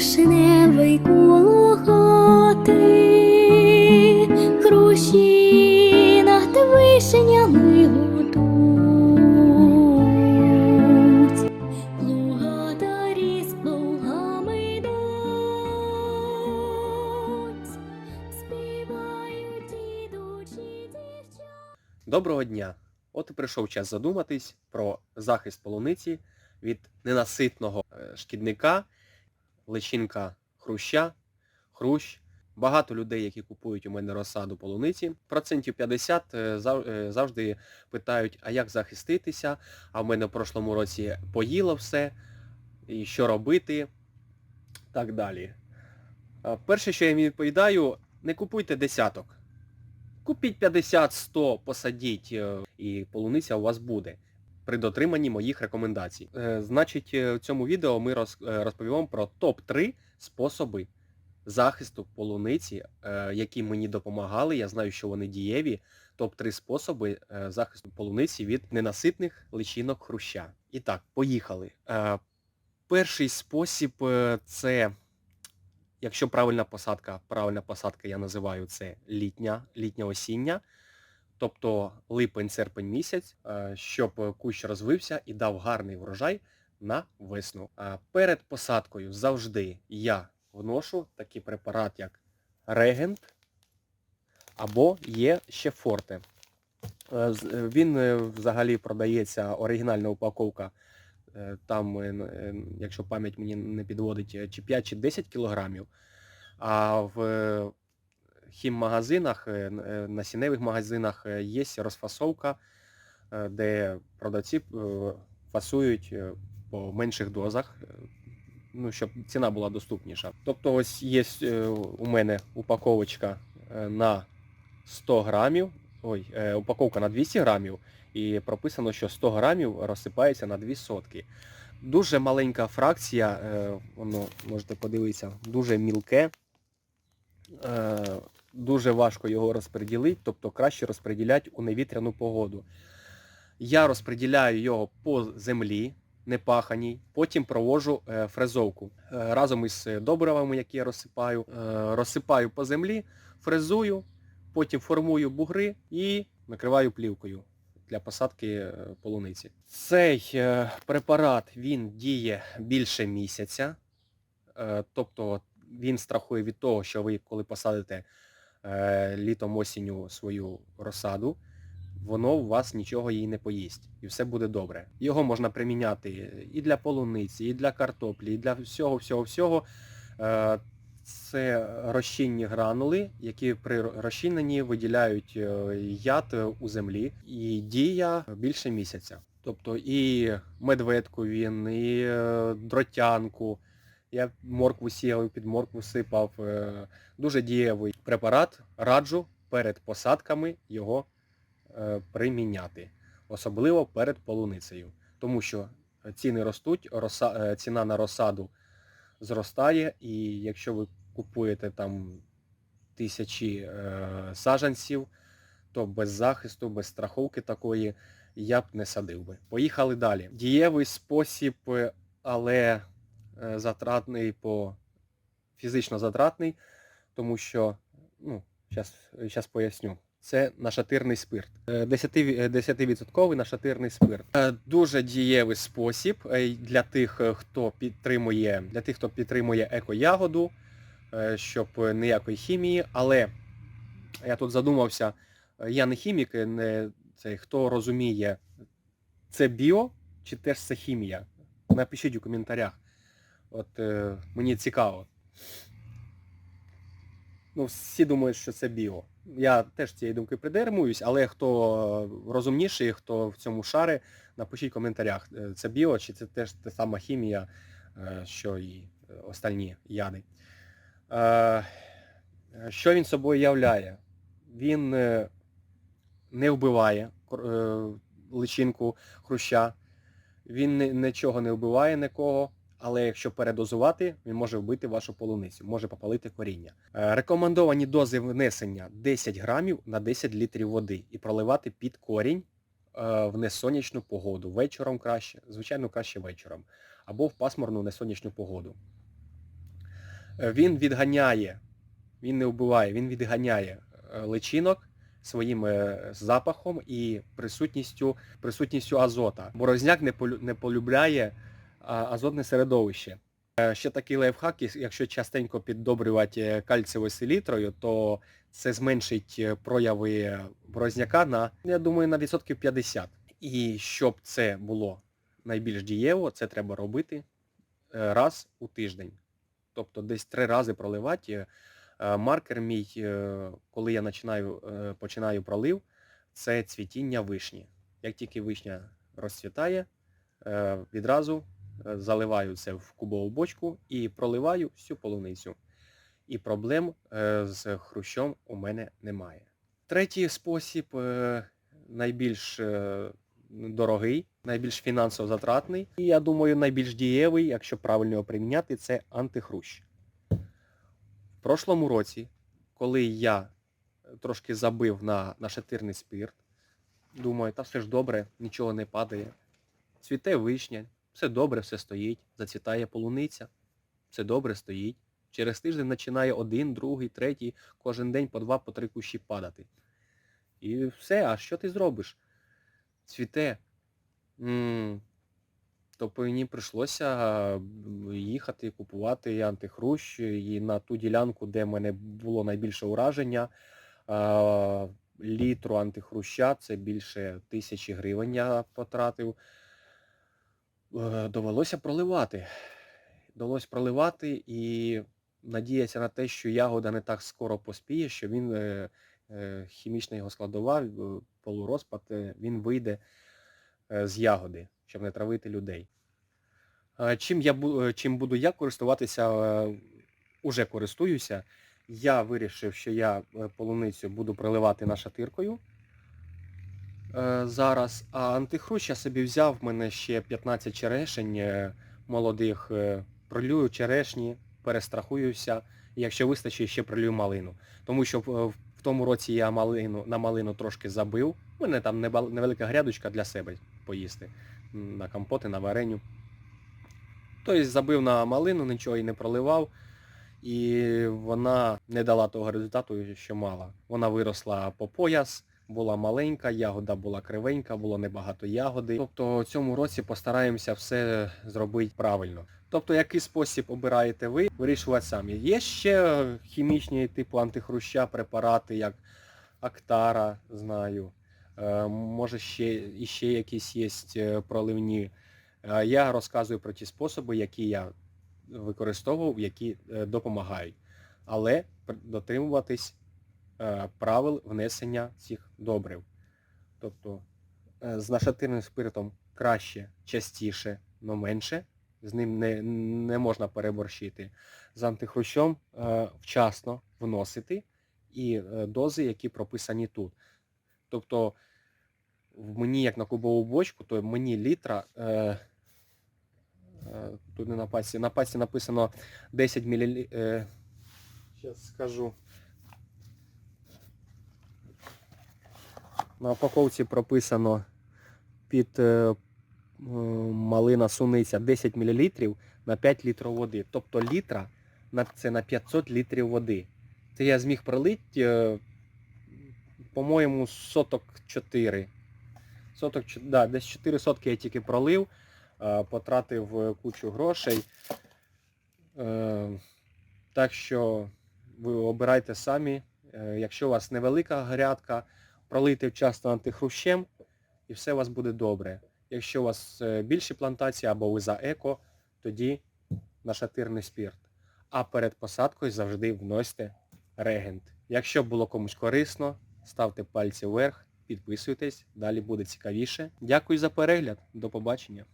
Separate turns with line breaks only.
вишневий коло хати, хрущі над вишнями гудуть. Плугатарі з плугами йдуть, співають ідучі дівчата.
Доброго дня! От і прийшов час задуматись про захист полуниці від ненаситного е, шкідника, личинка хруща, хрущ. Багато людей, які купують у мене розсаду полуниці, процентів 50 е, е, завжди питають, а як захиститися, а в мене в прошлому році поїло все, і що робити, так далі. Перше, що я їм відповідаю, не купуйте десяток. Купіть 50-100, посадіть, е, і полуниця у вас буде при дотриманні моїх рекомендацій. Е, Значить, е, в цьому відео ми е, розповімо про топ-3 способи захисту полуниці, які мені допомагали. Я знаю, що вони дієві. Топ-3 способи захисту полуниці від ненаситних личинок хруща. І так, поїхали. Перший спосіб це Якщо правильна посадка, правильна посадка я називаю це літня, літня осіння, тобто липень-серпень місяць, е, щоб кущ розвився і дав гарний врожай на весну. Перед посадкою завжди я вношу такий препарат, як регент або є ще форте. Е, е, Він взагалі продається оригінальна упаковка там, якщо пам'ять мені не підводить, чи 5 чи 10 кілограмів. А в хіммагазинах, е, е, насінневих магазинах е, є розфасовка, де продавці фасують по менших дозах, ну, щоб ціна була доступніша. Тобто ось є у мене упаковочка на 100 грамів, ой, упаковка на 200 грамів, і прописано, що 100 грамів розсипається на 2 сотки. Дуже маленька фракція, воно можете подивитися, дуже мілке. Е, Дуже важко його розподілити, тобто краще розподіляти у невітряну погоду. Я розподіляю його по землі, непаханій, потім провожу е, фрезовку. Е, Разом із добривами, які я розсипаю, е, розсипаю по землі, фрезую, потім формую бугри і накриваю плівкою для посадки е, полуниці. Цей е, препарат він діє більше місяця, Е, тобто він страхує від того, що ви коли посадите е, літом осінню свою розсаду, воно у вас нічого їй не поїсть. І все буде добре. Його можна приміняти і для полуниці, і для картоплі, і для всього, всього, всього. Е, Це розчинні гранули, які при розчиненні виділяють е, яд у землі і дія більше місяця. Тобто і медведку він, і е, дротянку. Я моркву сіяв, під моркву сипав. е, Дуже дієвий препарат. Раджу перед посадками його е, приміняти. Особливо перед полуницею. Тому що ціни ростуть, роса- е, ціна на розсаду зростає, і якщо ви купуєте там тисячі е, саджанців, то без захисту, без страховки такої я б не садив би. Поїхали далі. Дієвий спосіб, але затратний по фізично затратний, тому що, ну, зараз поясню. Це нашатирний спирт. Е, 10 ві- е, 10% нашатирний спирт. Е, Дуже дієвий спосіб е, для тих, е, хто підтримує, для тих, хто підтримує екоягоду, е, щоб е, ніякої хімії, але я тут задумався, е, я не хімік, е, не цей, хто розуміє, це біо чи теж це хімія? Напишіть у коментарях. От е, мені цікаво. Ну, всі думають, що це біо. Я теж цієї думки придержуюсь, але хто розумніший, хто в цьому шари, напишіть в коментарях, е, це біо чи це теж та сама хімія, е, що і остальні яди. Е, Що він собою являє? Він не вбиває личинку хруща, він нічого не вбиває нікого, але якщо передозувати, він може вбити вашу полуницю, може попалити коріння. Е, Рекомендовані дози внесення 10 грамів на 10 літрів води і проливати під корінь е, в несонячну погоду. Вечором краще, звичайно, краще вечором, або в пасмурну несонячну погоду. Е, Він відганяє, він не вбиває, він відганяє личинок своїм запахом і присутністю, присутністю азота. Борозняк не, полюбляє азотне середовище. Е, Ще такий лайфхак, якщо частенько піддобрювати е, кальцієвою селітрою, то це зменшить е, прояви борозняка на, я думаю, на відсотків 50. І щоб це було найбільш дієво, це треба робити раз у тиждень. Тобто десь три рази проливати. Маркер мій, коли я починаю, починаю пролив, це цвітіння вишні. Як тільки вишня розцвітає, відразу заливаю це в кубову бочку і проливаю всю полуницю. І проблем е, з хрущом у мене немає. Третій спосіб е, найбільш е, дорогий, найбільш фінансово затратний, і я думаю, найбільш дієвий, якщо правильно його приміняти, це антихрущ. В прошлому році, коли я трошки забив на, на шатирний спирт, думаю, та все ж добре, нічого не падає. Цвіте вишня, все добре, все стоїть, зацвітає полуниця, все добре стоїть. Через тиждень починає один, другий, третій, кожен день по два, по три кущі падати. І все, а що ти зробиш? Цвіте. м то мені прийшлося їхати купувати антихрущ і на ту ділянку, де в мене було найбільше ураження. Літру антихруща це більше тисячі гривень я потратив. Е, Довелося проливати. Довелося проливати і надіятися на те, що ягода не так скоро поспіє, що він е, е, хімічна його складова, полурозпад, він вийде з ягоди, щоб не травити людей. Чим, я, чим буду я користуватися, уже користуюся. Я вирішив, що я полуницю буду проливати нашатиркою е, зараз, а антихрущ я собі взяв, в мене ще 15 черешень е, молодих, е, пролюю черешні, перестрахуюся, якщо вистачить, ще пролюю малину. Тому що в, в тому році я малину, на малину трошки забив. У мене там невелика грядочка для себе поїсти. На компоти, на вареню. Тобто забив на малину, нічого і не проливав. І вона не дала того результату, що мала. Вона виросла по пояс, була маленька, ягода була кривенька, було небагато ягоди. Тобто у цьому році постараємося все зробити правильно. Тобто, який спосіб обираєте ви, вирішувати самі. Є ще хімічні типу антихруща препарати, як Актара, знаю. Е, Може ще іще якісь є е, проливні. Е, Я розказую про ті способи, які я використовував, які допомагають. Але дотримуватись правил внесення цих добрив. Тобто е, з нашатирним спиртом краще, частіше, но менше. З ним не, не можна переборщити. З антихрущом е, вчасно вносити і е, дози, які прописані тут. Тобто мені, як на кубову бочку, то мені літра. Е, е, тут не на пасі. На пасі написано 10 мл. Е, Зараз скажу. На упаковці прописано під е, малина суниця 10 мл на 5 літрів води. Тобто літра це на 500 літрів води. Це я зміг пролити, е, по-моєму, соток 4. Соток, да, десь 4 сотки я тільки пролив, е, потратив кучу грошей. Так що ви обирайте самі. Якщо у вас невелика грядка, пролийте вчасно антихрущем і все у вас буде добре. Якщо у вас е, більші плантації або ви за еко, тоді нашатирний спірт. А перед посадкою завжди вносьте регент. Якщо було комусь корисно, ставте пальці вверх, підписуйтесь, далі буде цікавіше. Дякую за перегляд, до побачення.